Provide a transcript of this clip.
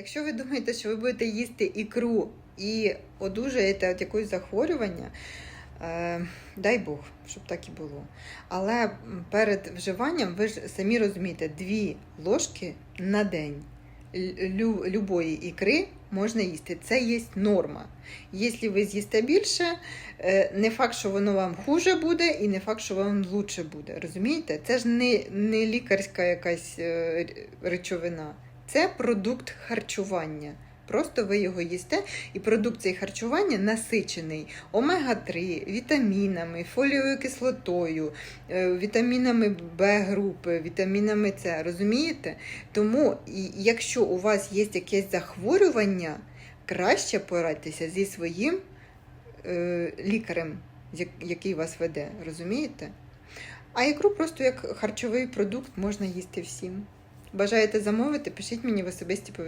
Якщо ви думаєте, що ви будете їсти ікру і одужаєте від якогось захворювання, е, дай Бог, щоб так і було. Але перед вживанням ви ж самі розумієте, дві ложки на день лю- любої ікри можна їсти. Це є норма. Якщо ви з'їсте більше, е, не факт, що воно вам хуже буде, і не факт, що вам лучше буде. Розумієте? Це ж не, не лікарська якась е, речовина, це продукт харчування. Просто ви його їсте, і продукт цей харчування насичений омега-3, вітамінами, фолієвою кислотою, е, вітамінами Б групи, вітамінами С. Розумієте? Тому, якщо у вас є якесь захворювання, краще порадьтеся зі своїм е, лікарем, який вас веде. Розумієте? А ікру просто як харчовий продукт можна їсти всім. Бажаєте замовити, пишіть мені в особисті повідомлення.